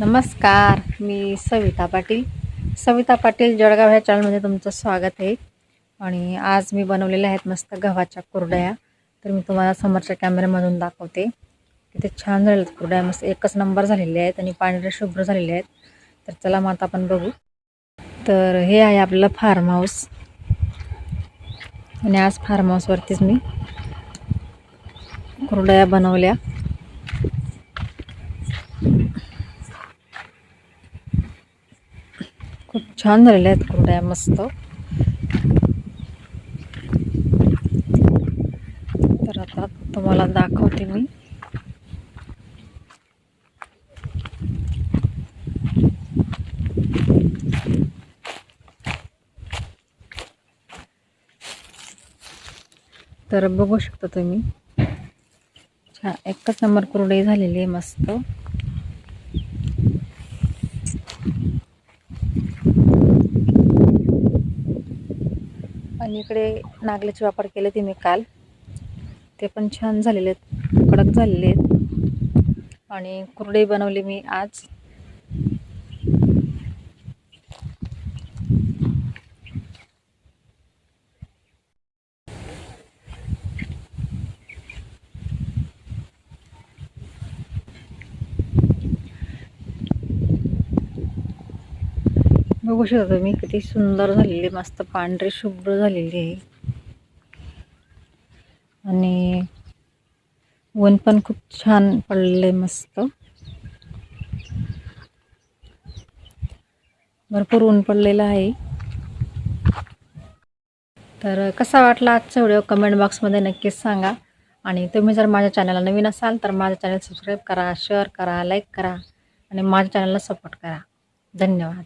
नमस्कार मी सविता पाटील. सविता पाटील जळगाव ह्या चॅनलमध्ये तुमचं स्वागत आहे. आणि आज मी बनवलेल्या आहेत मस्त गव्हाच्या कुरडया. तर मी तुम्हाला समोरच्या कॅमेऱ्यामधून दाखवते. तिथे छान झालेल्या आहेत कुरडया. मस्त एकच नंबर झालेले आहेत आणि पांढरे शुभ्र झालेले आहेत. तर चला मग आता आपण बघू. तर हे आहे आपलं फार्म हाऊस आणि आज फार्म हाऊसवरतीच मी कुरडया बनवल्या. खूप छान झालेल्या आहेत कुरड्या मस्त. तर आता तुम्हाला दाखवते मी. तर बघू शकता तुम्ही. छान एकच नंबर कुरडई झालेली आहे मस्त. आणि इकडे नागल्याचे वापर केले ते मी काल. ते पण छान झालेले आहेत कडक झालेले आहेत आणि कुरडे बनवले मी आज. बघू शकता तुम्ही किती सुंदर झालेली मस्त पांढरी शुभ्र झालेली आहे. आणि ऊन पण खूप छान पडले मस्त. भरपूर ऊन पडलेलं आहे. तर कसा वाटला आजचा व्हिडिओ कमेंट बॉक्समध्ये नक्कीच सांगा. आणि तुम्ही जर माझ्या चॅनलला नवीन असाल तर माझं चॅनल सबस्क्राईब करा शेअर करा लाईक करा आणि माझ्या चॅनलला सपोर्ट करा. धन्यवाद.